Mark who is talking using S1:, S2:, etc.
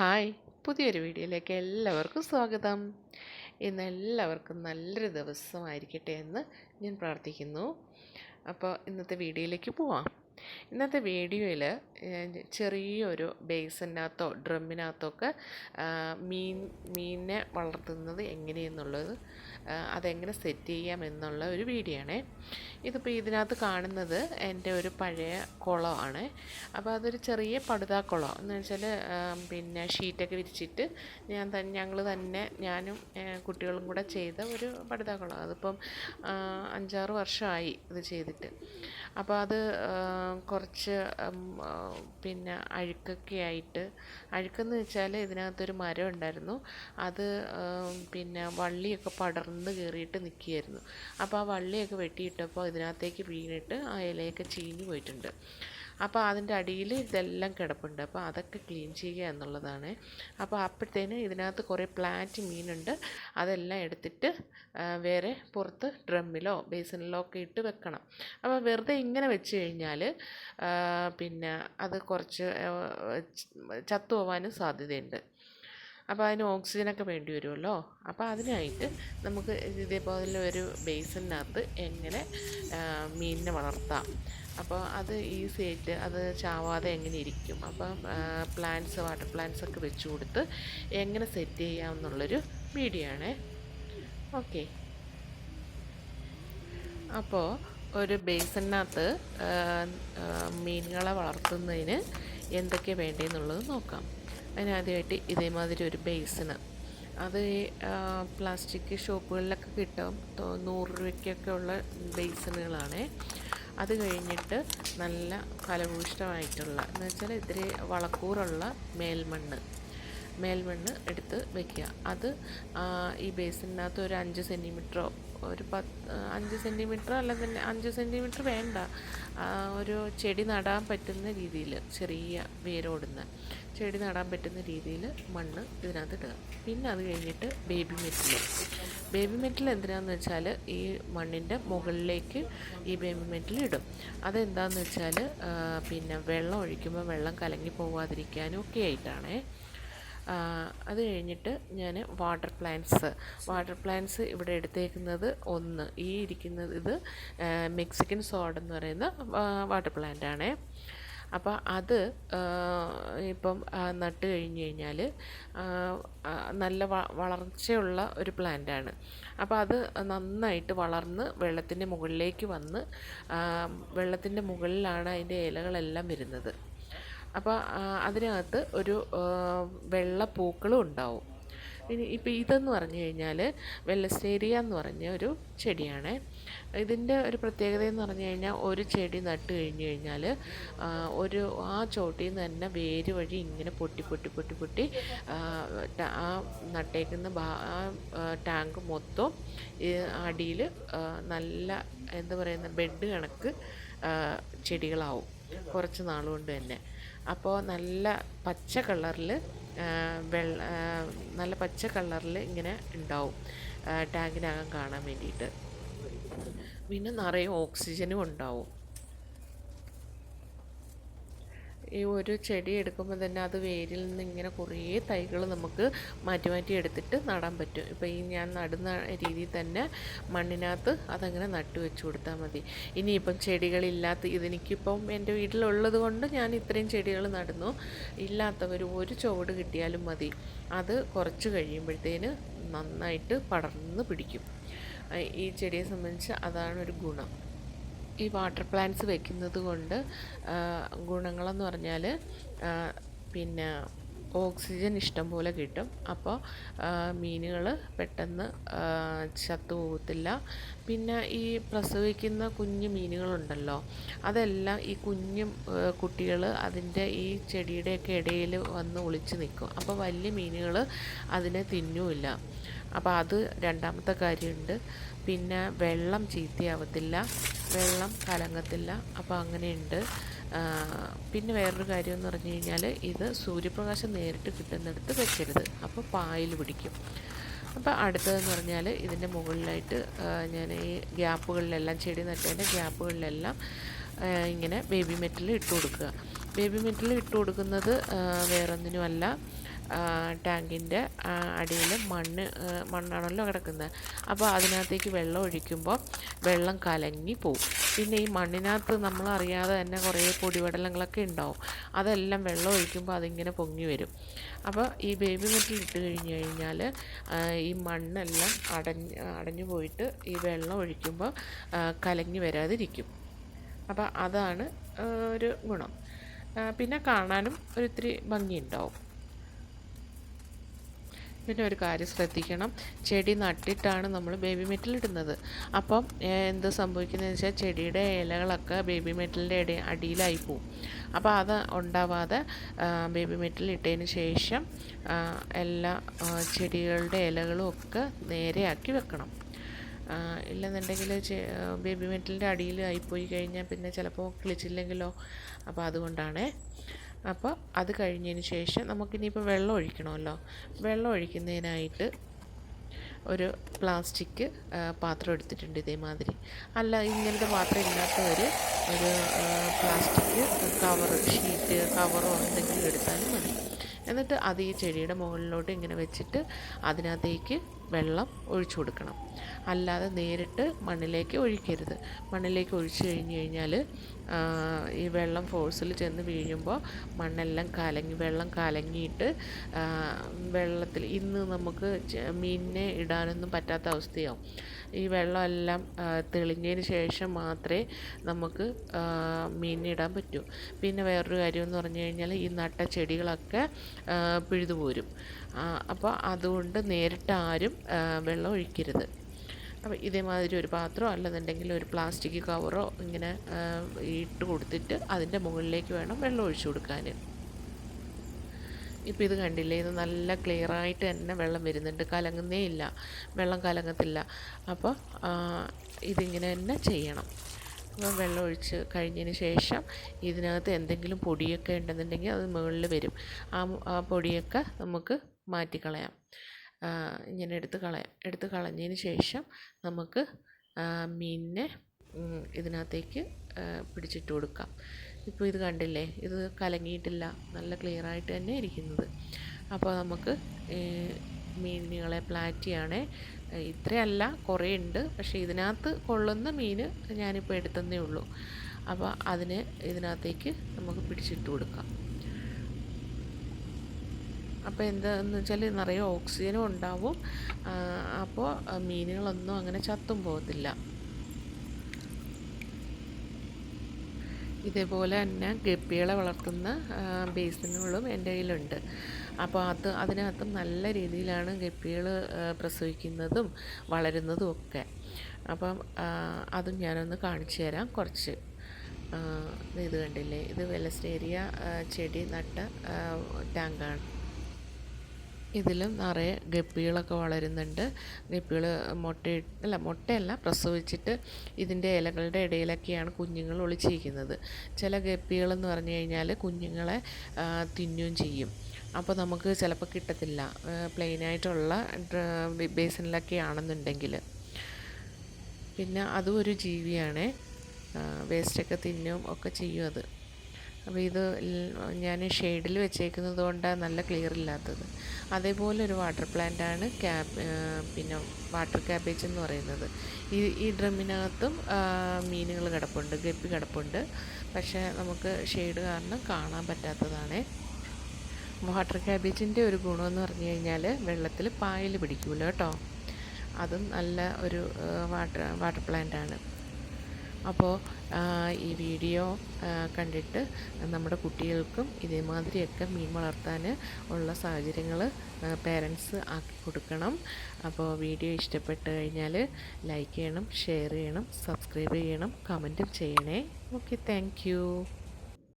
S1: hi പുതിയൊരു വീഡിയോയിലേക്ക് എല്ലാവർക്കും സ്വാഗതം ഇന്ന് എല്ലാവർക്കും നല്ലൊരു ദിവസമായിരിക്കട്ടെ എന്ന് ഞാൻ പ്രാർത്ഥിക്കുന്നു അപ്പോൾ ഇന്നത്തെ വീഡിയോയിലേക്ക് പോവാം ഇന്നത്തെ വീഡിയോയിൽ ചെറിയൊരു ബേസിനകത്തോ ഡ്രമ്മിനകത്തോ ഒക്കെ മീൻ മീനിനെ വളർത്തുന്നത് എങ്ങനെയെന്നുള്ളത് അതെങ്ങനെ സെറ്റ് ചെയ്യാം എന്നുള്ള ഒരു വീഡിയോ ആണേ ഇതിപ്പോൾ ഇതിനകത്ത് കാണുന്നത് എൻ്റെ ഒരു പഴയ കുളമാണ് അപ്പോൾ അതൊരു ചെറിയ പടുതാ കുളം എന്ന് വെച്ചാൽ പിന്നെ ഷീറ്റൊക്കെ വിരിച്ചിട്ട് ഞാൻ തന്നെ ഞങ്ങൾ തന്നെ ഞാനും കുട്ടികളും കൂടെ ചെയ്ത ഒരു പടുതാ കുളം അതിപ്പം അഞ്ചാറ് വർഷമായി ഇത് ചെയ്തിട്ട് അപ്പോൾ അത് കുറച്ച് പിന്നെ അഴുക്കൊക്കെ ആയിട്ട് അഴുക്കെന്ന് വെച്ചാൽ ഇതിനകത്തൊരു മരം ഉണ്ടായിരുന്നു അത് പിന്നെ വള്ളിയൊക്കെ പടർന്ന് കയറിയിട്ട് നിൽക്കുകയായിരുന്നു അപ്പോൾ ആ വള്ളിയൊക്കെ വെട്ടിയിട്ടപ്പോൾ ഇതിനകത്തേക്ക് വീണിട്ട് ആ ഇലയൊക്കെ ചീഞ്ഞ് പോയിട്ടുണ്ട് അപ്പോൾ അതിൻ്റെ അടിയിൽ ഇതെല്ലാം കിടപ്പുണ്ട് അപ്പോൾ അതൊക്കെ ക്ലീൻ ചെയ്യുക എന്നുള്ളതാണ് അപ്പോൾ അപ്പോഴത്തേന് ഇതിനകത്ത് കുറേ പ്ലാറ്റ് മീനുണ്ട് അതെല്ലാം എടുത്തിട്ട് വേറെ പുറത്ത് ഡ്രമ്മിലോ ബേസിനിലോ ഒക്കെ ഇട്ട് വെക്കണം അപ്പോൾ വെറുതെ ഇങ്ങനെ വെച്ച് കഴിഞ്ഞാൽ പിന്നെ അത് കുറച്ച് ചത്തു പോവാനും സാധ്യതയുണ്ട് അപ്പോൾ അതിന് ഓക്സിജനൊക്കെ വേണ്ടി വരുമല്ലോ അപ്പോൾ അതിനായിട്ട് നമുക്ക് ഇതേപോലെ ഒരു ബേസിനകത്ത് എങ്ങനെ മീനിനെ വളർത്താം അപ്പോൾ അത് ഈസി ആയിട്ട് അത് ചാവാതെ എങ്ങനെ ഇരിക്കും അപ്പം പ്ലാന്റ്സ് വാട്ടർ പ്ലാന്റ്സ് ഒക്കെ വെച്ച് കൊടുത്ത് എങ്ങനെ സെറ്റ് ചെയ്യാം എന്നുള്ളൊരു വീഡിയോ ആണേ ഓക്കെ അപ്പോൾ ഒരു ബേസിനകത്ത് മീനുകളെ വളർത്തുന്നതിന് എന്തൊക്കെ വേണ്ടതെന്നുള്ളത് നോക്കാം അതിനാദ്യമായിട്ട് ഇതേമാതിരി ഒരു ബേസിന് അത് പ്ലാസ്റ്റിക് ഷോപ്പുകളിലൊക്കെ കിട്ടും നൂറ് രൂപയ്ക്കൊക്കെ ഉള്ള ബേസിനുകളാണേ അത് കഴിഞ്ഞിട്ട് നല്ല ഫലഭൂഷ്ടമായിട്ടുള്ള എന്ന് വെച്ചാൽ ഇത്തിരി വളക്കൂറുള്ള മേൽമണ്ണ് മേൽമണ്ണ് എടുത്ത് വെക്കുക അത് ഈ ബേസിനകത്ത് ഒരു അഞ്ച് സെൻറ്റിമീറ്ററോ ഒരു പത്ത് അഞ്ച് സെൻറ്റിമീറ്റർ അല്ലെങ്കിൽ അഞ്ച് സെൻറ്റിമീറ്റർ വേണ്ട ഒരു ചെടി നടാൻ പറ്റുന്ന രീതിയിൽ ചെറിയ വേരോടുന്ന ചെടി നടാൻ പറ്റുന്ന രീതിയിൽ മണ്ണ് ഇതിനകത്ത് ഇടുക പിന്നെ അത് കഴിഞ്ഞിട്ട് ബേബി മെറ്റിൽ ബേബി മെറ്റിൽ എന്തിനാന്ന് വെച്ചാൽ ഈ മണ്ണിൻ്റെ മുകളിലേക്ക് ഈ ബേബി മെറ്റിൽ ഇടും അതെന്താണെന്ന് വെച്ചാൽ പിന്നെ വെള്ളം ഒഴിക്കുമ്പോൾ വെള്ളം കലങ്ങി പോവാതിരിക്കാനും ഒക്കെ ആയിട്ടാണേ അത് കഴിഞ്ഞിട്ട് ഞാൻ വാട്ടർ പ്ലാന്റ്സ് വാട്ടർ പ്ലാന്റ്സ് ഇവിടെ എടുത്തേക്കുന്നത് ഒന്ന് ഈ ഇരിക്കുന്നത് ഇത് മെക്സിക്കൻ സോഡ് എന്ന് പറയുന്ന വാട്ടർ പ്ലാന്റ് ആണേ അപ്പോൾ അത് ഇപ്പം നട്ട് കഴിഞ്ഞ് കഴിഞ്ഞാൽ നല്ല വളർച്ചയുള്ള ഒരു പ്ലാന്റാണ് അപ്പോൾ അത് നന്നായിട്ട് വളർന്ന് വെള്ളത്തിൻ്റെ മുകളിലേക്ക് വന്ന് വെള്ളത്തിൻ്റെ മുകളിലാണ് അതിൻ്റെ ഇലകളെല്ലാം വരുന്നത് അപ്പോൾ അതിനകത്ത് ഒരു വെള്ള പൂക്കളും ഉണ്ടാവും ഇനി ഇപ്പോൾ ഇതെന്ന് പറഞ്ഞു കഴിഞ്ഞാൽ വെല്ലസ്റ്റേരിയ എന്ന് പറഞ്ഞ ഒരു ചെടിയാണ് ഇതിൻ്റെ ഒരു പ്രത്യേകത എന്ന് പറഞ്ഞു കഴിഞ്ഞാൽ ഒരു ചെടി നട്ട് കഴിഞ്ഞ് കഴിഞ്ഞാൽ ഒരു ആ ചോട്ടിൽ നിന്ന് തന്നെ വേര് വഴി ഇങ്ങനെ പൊട്ടി പൊട്ടി പൊട്ടി പൊട്ടി ആ നട്ടേക്കുന്ന ആ ടാങ്ക് മൊത്തം അടിയിൽ നല്ല എന്താ പറയുന്ന ബെഡ് കണക്ക് ചെടികളാവും കുറച്ച് നാളുകൊണ്ട് തന്നെ അപ്പോൾ നല്ല പച്ച കളറിൽ വെള്ള നല്ല പച്ച കളറിൽ ഇങ്ങനെ ഉണ്ടാവും ടാങ്കിനകം കാണാൻ വേണ്ടിയിട്ട് പിന്നെ നിറയെ ഓക്സിജനും ഉണ്ടാവും ഈ ഒരു ചെടി എടുക്കുമ്പോൾ തന്നെ അത് വേരിൽ നിന്ന് ഇങ്ങനെ കുറേ തൈകൾ നമുക്ക് മാറ്റി മാറ്റി എടുത്തിട്ട് നടാൻ പറ്റും ഇപ്പോൾ ഈ ഞാൻ നടുന്ന രീതിയിൽ തന്നെ മണ്ണിനകത്ത് അതങ്ങനെ നട്ടു വെച്ച് കൊടുത്താൽ മതി ഇനിയിപ്പം ചെടികളില്ലാത്ത ഇതെനിക്കിപ്പം എൻ്റെ വീട്ടിലുള്ളത് കൊണ്ട് ഞാൻ ഇത്രയും ചെടികൾ നടുന്നു ഇല്ലാത്തവർ ഒരു ചുവട് കിട്ടിയാലും മതി അത് കുറച്ച് കഴിയുമ്പോഴത്തേന് നന്നായിട്ട് പടർന്ന് പിടിക്കും ഈ ചെടിയെ സംബന്ധിച്ച് അതാണ് ഒരു ഗുണം ഈ വാട്ടർ പ്ലാന്റ്സ് വെക്കുന്നത് കൊണ്ട് ഗുണങ്ങളെന്ന് പറഞ്ഞാൽ പിന്നെ ഓക്സിജൻ ഇഷ്ടം പോലെ കിട്ടും അപ്പോൾ മീനുകൾ പെട്ടെന്ന് ചത്തുപോകത്തില്ല പിന്നെ ഈ പ്രസവിക്കുന്ന കുഞ്ഞു മീനുകളുണ്ടല്ലോ അതെല്ലാം ഈ കുഞ്ഞു കുട്ടികൾ അതിൻ്റെ ഈ ചെടിയുടെയൊക്കെ ഇടയിൽ വന്ന് ഒളിച്ച് നിൽക്കും അപ്പോൾ വലിയ മീനുകൾ അതിനെ തിന്നൂല്ല അപ്പോൾ അത് രണ്ടാമത്തെ കാര്യമുണ്ട് പിന്നെ വെള്ളം ചീത്തയാവത്തില്ല വെള്ളം കലങ്ങത്തില്ല അപ്പോൾ അങ്ങനെയുണ്ട് പിന്നെ വേറൊരു കാര്യം എന്ന് പറഞ്ഞു കഴിഞ്ഞാൽ ഇത് സൂര്യപ്രകാശം നേരിട്ട് കിട്ടുന്നിടത്ത് വെക്കരുത് അപ്പോൾ പായൽ പിടിക്കും അപ്പോൾ അടുത്തതെന്ന് പറഞ്ഞാൽ ഇതിൻ്റെ മുകളിലായിട്ട് ഞാൻ ഈ ഗ്യാപ്പുകളിലെല്ലാം ചെടി നട്ടതിൻ്റെ ഗ്യാപ്പുകളിലെല്ലാം ഇങ്ങനെ ബേബി മെറ്റൽ ഇട്ട് കൊടുക്കുക ബേബി മെറ്റൽ ഇട്ട് കൊടുക്കുന്നത് വേറൊന്നിനുമല്ല ടാങ്കിൻ്റെ അടിയിൽ മണ്ണ് മണ്ണാണല്ലോ കിടക്കുന്നത് അപ്പോൾ അതിനകത്തേക്ക് വെള്ളം ഒഴിക്കുമ്പോൾ വെള്ളം കലങ്ങി പോവും പിന്നെ ഈ മണ്ണിനകത്ത് നമ്മൾ അറിയാതെ തന്നെ കുറേ പൊടിപടലങ്ങളൊക്കെ ഉണ്ടാവും അതെല്ലാം വെള്ളം ഒഴിക്കുമ്പോൾ അതിങ്ങനെ പൊങ്ങി വരും അപ്പോൾ ഈ ബേബി മെറ്റിൽ ഇട്ട് കഴിഞ്ഞ് കഴിഞ്ഞാൽ ഈ മണ്ണെല്ലാം അടഞ്ഞ് അടഞ്ഞു പോയിട്ട് ഈ വെള്ളം ഒഴിക്കുമ്പോൾ കലങ്ങി വരാതിരിക്കും അപ്പോൾ അതാണ് ഒരു ഗുണം പിന്നെ കാണാനും ഒരിത്തിരി ഭംഗിയുണ്ടാവും പിന്നെ ഒരു കാര്യം ശ്രദ്ധിക്കണം ചെടി നട്ടിട്ടാണ് നമ്മൾ ബേബി ഇടുന്നത് അപ്പം എന്ത് സംഭവിക്കുന്നതെന്ന് വെച്ചാൽ ചെടിയുടെ ഇലകളൊക്കെ ബേബി മെറ്റലിൻ്റെ ഇട അടിയിലായി പോവും അപ്പോൾ അത് ഉണ്ടാവാതെ ബേബി മെറ്റൽ ഇട്ടതിന് ശേഷം എല്ലാ ചെടികളുടെ ഇലകളും ഒക്കെ നേരെയാക്കി വെക്കണം ഇല്ലെന്നുണ്ടെങ്കിൽ ബേബി മെറ്റലിൻ്റെ അടിയിൽ ആയിപ്പോയി കഴിഞ്ഞാൽ പിന്നെ ചിലപ്പോൾ കിളിച്ചില്ലെങ്കിലോ അപ്പോൾ അതുകൊണ്ടാണ് അപ്പോൾ അത് കഴിഞ്ഞതിന് ശേഷം നമുക്കിനിയിപ്പോൾ വെള്ളം ഒഴിക്കണമല്ലോ വെള്ളം ഒഴിക്കുന്നതിനായിട്ട് ഒരു പ്ലാസ്റ്റിക് പാത്രം എടുത്തിട്ടുണ്ട് ഇതേമാതിരി അല്ല ഇങ്ങനത്തെ പാത്രം ഇല്ലാത്തവർ ഒരു പ്ലാസ്റ്റിക് കവർ ഷീറ്റ് കവറോ എന്തെങ്കിലും എടുത്താലും മതി എന്നിട്ട് അത് ഈ ചെടിയുടെ മുകളിലോട്ട് ഇങ്ങനെ വെച്ചിട്ട് അതിനകത്തേക്ക് വെള്ളം ഒഴിച്ചു കൊടുക്കണം അല്ലാതെ നേരിട്ട് മണ്ണിലേക്ക് ഒഴിക്കരുത് മണ്ണിലേക്ക് ഒഴിച്ചു കഴിഞ്ഞ് കഴിഞ്ഞാൽ ഈ വെള്ളം ഫോഴ്സിൽ ചെന്ന് വീഴുമ്പോൾ മണ്ണെല്ലാം കലങ്ങി വെള്ളം കലങ്ങിയിട്ട് വെള്ളത്തിൽ ഇന്ന് നമുക്ക് മീനിനെ ഇടാനൊന്നും പറ്റാത്ത അവസ്ഥയാവും ഈ വെള്ളമെല്ലാം തെളിഞ്ഞതിന് ശേഷം മാത്രമേ നമുക്ക് ഇടാൻ പറ്റൂ പിന്നെ വേറൊരു കാര്യം എന്ന് പറഞ്ഞു കഴിഞ്ഞാൽ ഈ നട്ട ചെടികളൊക്കെ പിഴുതു പോരും അപ്പോൾ അതുകൊണ്ട് നേരിട്ട് ആരും വെള്ളം ഒഴിക്കരുത് അപ്പോൾ ഇതേമാതിരി ഒരു പാത്രമോ അല്ലെന്നുണ്ടെങ്കിൽ ഒരു പ്ലാസ്റ്റിക് കവറോ ഇങ്ങനെ ഇട്ട് കൊടുത്തിട്ട് അതിൻ്റെ മുകളിലേക്ക് വേണം വെള്ളം ഒഴിച്ചു കൊടുക്കാൻ ഇപ്പം ഇത് കണ്ടില്ലേ ഇത് നല്ല ക്ലിയറായിട്ട് തന്നെ വെള്ളം വരുന്നുണ്ട് കലങ്ങുന്നേ ഇല്ല വെള്ളം കലങ്ങത്തില്ല അപ്പോൾ ഇതിങ്ങനെ തന്നെ ചെയ്യണം അപ്പം വെള്ളം ഒഴിച്ച് കഴിഞ്ഞതിന് ശേഷം ഇതിനകത്ത് എന്തെങ്കിലും പൊടിയൊക്കെ ഉണ്ടെന്നുണ്ടെങ്കിൽ അത് മുകളിൽ വരും ആ പൊടിയൊക്കെ നമുക്ക് മാറ്റിക്കളയാം ഇങ്ങനെ എടുത്ത് കളയാം എടുത്ത് കളഞ്ഞതിന് ശേഷം നമുക്ക് മീനിനെ ഇതിനകത്തേക്ക് പിടിച്ചിട്ട് കൊടുക്കാം ഇപ്പോൾ ഇത് കണ്ടില്ലേ ഇത് കലങ്ങിയിട്ടില്ല നല്ല ക്ലിയറായിട്ട് തന്നെ ഇരിക്കുന്നത് അപ്പോൾ നമുക്ക് മീനുകളെ പ്ലാറ്റിയാണേ ഇത്രയല്ല കുറേ ഉണ്ട് പക്ഷേ ഇതിനകത്ത് കൊള്ളുന്ന മീൻ ഞാനിപ്പോൾ എടുത്തതേ ഉള്ളൂ അപ്പോൾ അതിന് ഇതിനകത്തേക്ക് നമുക്ക് പിടിച്ചിട്ട് കൊടുക്കാം അപ്പോൾ എന്താണെന്ന് വെച്ചാൽ നിറയെ ഓക്സിജനും ഉണ്ടാവും അപ്പോൾ മീനുകളൊന്നും അങ്ങനെ ചത്തും പോകത്തില്ല ഇതേപോലെ തന്നെ ഗപ്പികളെ വളർത്തുന്ന ബേസിനുകളും എൻ്റെ കയ്യിലുണ്ട് അപ്പോൾ അത് അതിനകത്തും നല്ല രീതിയിലാണ് ഗപ്പികൾ പ്രസവിക്കുന്നതും വളരുന്നതും ഒക്കെ അപ്പം അതും ഞാനൊന്ന് കാണിച്ചു തരാം കുറച്ച് ഇത് കണ്ടില്ലേ ഇത് വെലസ്റ്റേരിയ ചെടി നട്ട ടാങ്കാണ് ഇതിലും നിറയെ ഗപ്പികളൊക്കെ വളരുന്നുണ്ട് ഗപ്പികൾ മുട്ട അല്ല മുട്ടയല്ല പ്രസവിച്ചിട്ട് ഇതിൻ്റെ ഇലകളുടെ ഇടയിലൊക്കെയാണ് കുഞ്ഞുങ്ങൾ ഒളിച്ചിരിക്കുന്നത് ചില ഗപ്പികളെന്ന് പറഞ്ഞു കഴിഞ്ഞാൽ കുഞ്ഞുങ്ങളെ തിന്നുകയും ചെയ്യും അപ്പോൾ നമുക്ക് ചിലപ്പോൾ കിട്ടത്തില്ല പ്ലെയിനായിട്ടുള്ള ബേസിനിലൊക്കെ ആണെന്നുണ്ടെങ്കിൽ പിന്നെ അതും ഒരു ജീവിയാണ് വേസ്റ്റൊക്കെ തിന്നും ഒക്കെ ചെയ്യും അത് അപ്പോൾ ഇത് ഞാൻ ഷെയ്ഡിൽ വെച്ചേക്കുന്നത് കൊണ്ടാണ് നല്ല ക്ലിയർ ഇല്ലാത്തത് അതേപോലെ ഒരു വാട്ടർ പ്ലാന്റ് ആണ് ക്യാബ് പിന്നെ വാട്ടർ ക്യാബേജ് എന്ന് പറയുന്നത് ഈ ഈ ഡ്രമ്മിനകത്തും മീനുകൾ കിടപ്പുണ്ട് ഗപ്പി കിടപ്പുണ്ട് പക്ഷേ നമുക്ക് ഷെയ്ഡ് കാരണം കാണാൻ പറ്റാത്തതാണ് വാട്ടർ ക്യാബേജിൻ്റെ ഒരു ഗുണമെന്ന് പറഞ്ഞു കഴിഞ്ഞാൽ വെള്ളത്തിൽ പായൽ പിടിക്കൂല കേട്ടോ അതും നല്ല ഒരു വാട്ടർ വാട്ടർ പ്ലാന്റ് ആണ് അപ്പോൾ ഈ വീഡിയോ കണ്ടിട്ട് നമ്മുടെ കുട്ടികൾക്കും ഇതേമാതിരിയൊക്കെ മീൻ വളർത്താൻ ഉള്ള സാഹചര്യങ്ങൾ പേരൻസ് ആക്കി കൊടുക്കണം അപ്പോൾ വീഡിയോ ഇഷ്ടപ്പെട്ട് കഴിഞ്ഞാൽ ലൈക്ക് ചെയ്യണം ഷെയർ ചെയ്യണം സബ്സ്ക്രൈബ് ചെയ്യണം കമൻറ്റും ചെയ്യണേ ഓക്കെ താങ്ക്